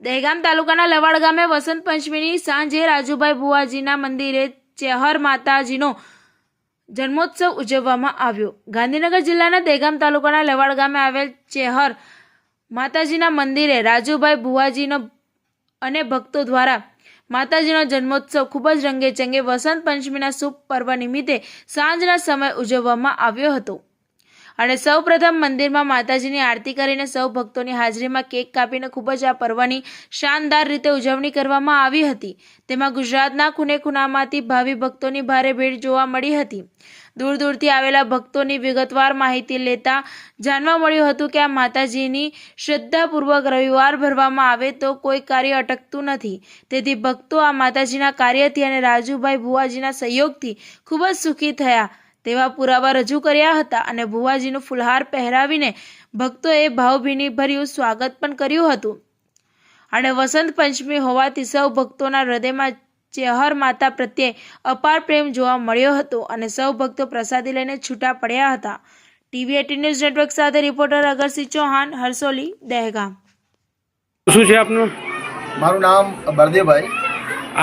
દહેગામ તાલુકાના લવાડ ગામે વસંત પંચમીની સાંજે રાજુભાઈ ભુવાજીના મંદિરે ચેહર માતાજીનો જન્મોત્સવ ઉજવવામાં આવ્યો. ગાંધીનગર જિલ્લાના દહેગામ તાલુકાના લવાડ ગામે આવેલ ચેહર માતાજીના મંદિરે રાજુભાઈ ભુવાજીનો અને ભક્તો દ્વારા માતાજીનો જન્મોત્સવ ખૂબ જ રંગે ચંગે વસંત પંચમીના શુભ પર્વ નિમિત્તે સાંજના સમય ઉજવવામાં આવ્યો હતો. અને સૌ પ્રથમ મંદિરમાં માતાજીની આરતી કરીને સૌ ભક્તોની હાજરીમાં કેક કાપીને ખૂબ જ આ પર્વની શાનદાર રીતે ઉજવણી કરવામાં આવી હતી. તેમાં ગુજરાતના ખૂને ખૂણામાંથી ભાવિ ભક્તોની ભારે ભીડ જોવા મળી હતી. દૂર દૂરથી આવેલા ભક્તોની વિગતવાર માહિતી લેતા જાણવા મળ્યું હતું કે આ માતાજીની શ્રદ્ધાપૂર્વક રવિવાર ભરવામાં આવે તો કોઈ કાર્ય અટકતું નથી. તેથી ભક્તો આ માતાજીના કાર્યથી અને રાજુભાઈ ભુવાજીના સહયોગથી ખૂબ જ સુખી થયા. તેવા પુરાવા રજૂ કર્યા હતા અને ભુવાજીનું ફુલહાર પહેરાવીને ભક્તોએ ભાવભીની ભર્યું સ્વાગત પણ કર્યું હતું. અને વસંત પંચમી હોવાથી સૌ ભક્તોના હૃદયમાં ચેહર માતા પ્રત્યે અપાર પ્રેમ જોવા મળ્યો હતો અને સૌ ભક્તો પ્રસાદી લઈને છૂટા પડ્યા હતા. ટીવી એટી ન્યૂઝ નેટવર્ક સાથે રિપોર્ટર અગરસિંહ ચૌહાણ હરસોલી દહેગામ. શું છે આપનું? મારું નામ બળદેવભાઈ.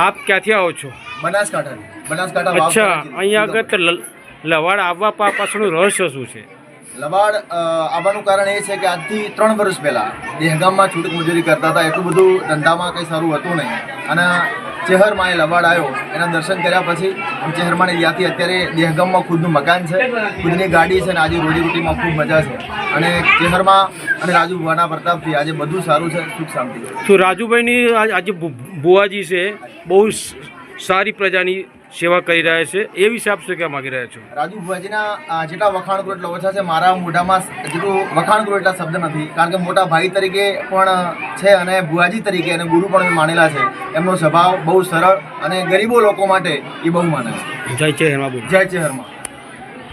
આપ ક્યાંથી આવો છો? બનાસકાંઠા બનાસકાંઠા અચ્છા અહીંયા આગળ લવાડ આવવા પાછળનું રહસ્ય શું છે? લવાડ આવવાનું કારણ એ છે કે આજથી ત્રણ વર્ષ પહેલાં દેહગામમાં છૂટક મજૂરી કરતા હતા. એટલું બધું ધંધામાં કંઈ સારું હતું નહીં. અને ચહેરમાં એ લવાડ આવ્યો. એના દર્શન કર્યા પછી ચેહરમાં ત્યાંથી અત્યારે દેહગામમાં ખુદનું મકાન છે ખુદની ગાડી છે અને આજે રોજીરોટીમાં ખૂબ મજા છે. અને ચહેરમાં અને રાજુ ભુવાના પ્રતાપથી આજે બધું સારું છે. સુખ શાંતિ. શું રાજુભાઈની આજ- ભુવાજી છે બહુ સારી પ્રજાની સેવા કરી રહ્યા છે. એ વિશે આપ શું કહેવા માગી રહ્યા છો? રાજુ ભુવાજીના જેટલા વખાણ કરો એટલા ઓછા છે મારા મોઢામાં જેટલું વખાણ કરો એટલા શબ્દ નથી. કારણ કે મોટા ભાઈ તરીકે પણ છે અને ભુવાજી તરીકે અને ગુરુ પણ માનેલા છે. એમનો સ્વભાવ બહુ સરળ અને ગરીબો લોકો માટે એ બહુ માને છે. જય જય હરમા બોલ જય ચેહરમાં